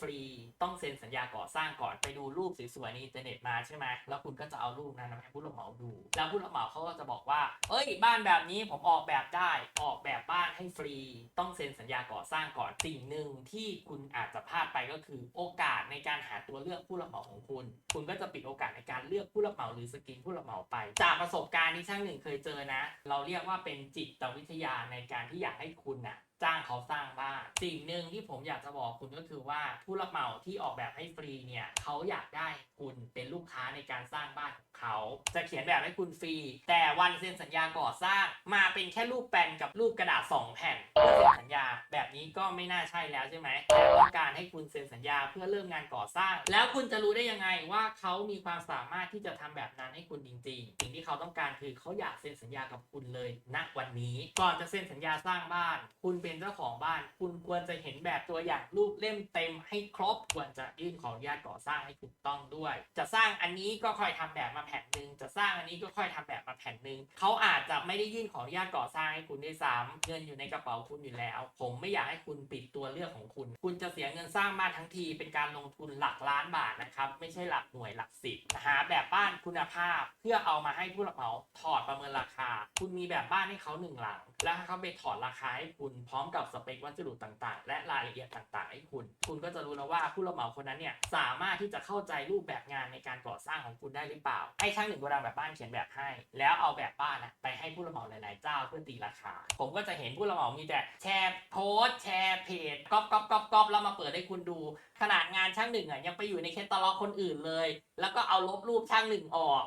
ฟรี ต้องเซ็นสัญญาก่อสร้างก่อนไปดูรูปสวยๆในอินเทอร์เน็ตมาใช่ไหมแล้วคุณก็จะเอารูปนั้นมาให้ผู้รับเหมาดู แล้วผู้รับเหมาเขาก็จะบอกว่า เอ้ย บ้านแบบนี้ผมออกแบบได้ออกแบบบ้านให้ฟรี ต้องเซ็นสัญญาก่อสร้างก่อนสิ่งหนึ่งที่คุณอาจจะพลาดไปก็คือโอกาสในการหาตัวเลือกผู้รับเหมาของคุณ คุณก็จะปิดโอกาสในการเลือกผู้รับเหมาหรือสกรีนผู้รับเหมาไป จากประสบการณ์ที่ช่างหนึ่งเคยเจอนะ เราเรียกว่าเป็นจิตวิทยาในการที่อยากให้คุณน่ะ จ้างเขาสร้างบ้านสิ่งหนึ่งที่ผมอยากจะบอกคุณก็คือว่าผู้รับเหมาที่ออกแบบให้ฟรีเนี่ยเขาอยากได้คุณเป็นลูกค้าในการสร้างบ้านของเขาจะเขียนแบบให้คุณฟรี แต่วันเซ็นสัญญาก่อสร้างมาเป็นแค่รูปแปนกับรูปกระดาษสองแผ่น บนี้ก็ไม่น่าใช่แล้วใช่ไหมแต่ต้องการให้คุณเซ็นสัญญาเพื่อเริ่มงานก่อสร้าง แล้วคุณจะรู้ได้ยังไงว่าเขามีความสามารถที่จะทำแบบนั้นให้คุณจริง ๆ สิ่งที่เขาต้องการคือเขาอยากเซ็นสัญญากับคุณเลยณวันนี้ ก่อนจะเซ็นสัญญาสร้างบ้าน คุณเป็นเจ้าของบ้าน คุณควรจะเห็นแบบตัวอย่างรูปเล่มเต็มให้ครบควรจะยื่นขออนุญาตก่อสร้างให้ถูกต้องด้วย จะสร้างอันนี้ก็คอยทำแบบมาแผ่นหนึ่งจะ ร้างอันนี้ก็ค่อยทำแบบมาแผ่นหนึ่งเขาอาจจะไม่ได้ยื่นขออนุญาตก่อสร้างให้คุณด้วยซ้ำเงินอยู่ในกระเป๋าคุณอยู่แล้ว ผมไม่อยากให้คุณปิดตัวเลือกของคุณ คุณจะเสียเงินสร้างบ้าทั้งทีเป็นการลงทุนหลักล้านบาทนะครับไม่ใช่หลักหน่วยหลักสิบหาแบบบ้านคุณภาพ เพื่อเอามาให้ผู้รับเหมาถอดประเมินราคา คุณมีแบบบ้านให้เขาหนึ่งหลัง แล้วให้เขาไปถอดราคาให้คุณพร้อมกับสเปควัสดุต่างๆ และรายละเอียดต่างๆให้คุณ คุณก็จะรู้แล้วว่าผู้รับเหมาคนนั้นเนี่ยสามารถที่จะเข้าใจรูปแบบงานในการก่อสร้างของคุณได้หรือเปล่าให้ช่างหนึ่งโกดังแบบบ้านเขียนแบบให้ แล้วเอาแบบบ้านนะไปให้ผู้รับเหมาหลาย ๆ เจ้าเพื่อตีราคา ผมก็จะเห็นผู้รับเหมามีแต่แชร์โพสแชร์เพจก๊อปก๊อปก๊อปก๊อปแล้วมาเปิดให้คุณดู ขนาดงานช่างหนึ่งอะยังไปอยู่ในแคตตาล็อกคนอื่นเลย แล้วก็เอาลบรูปช่างหนึ่งออก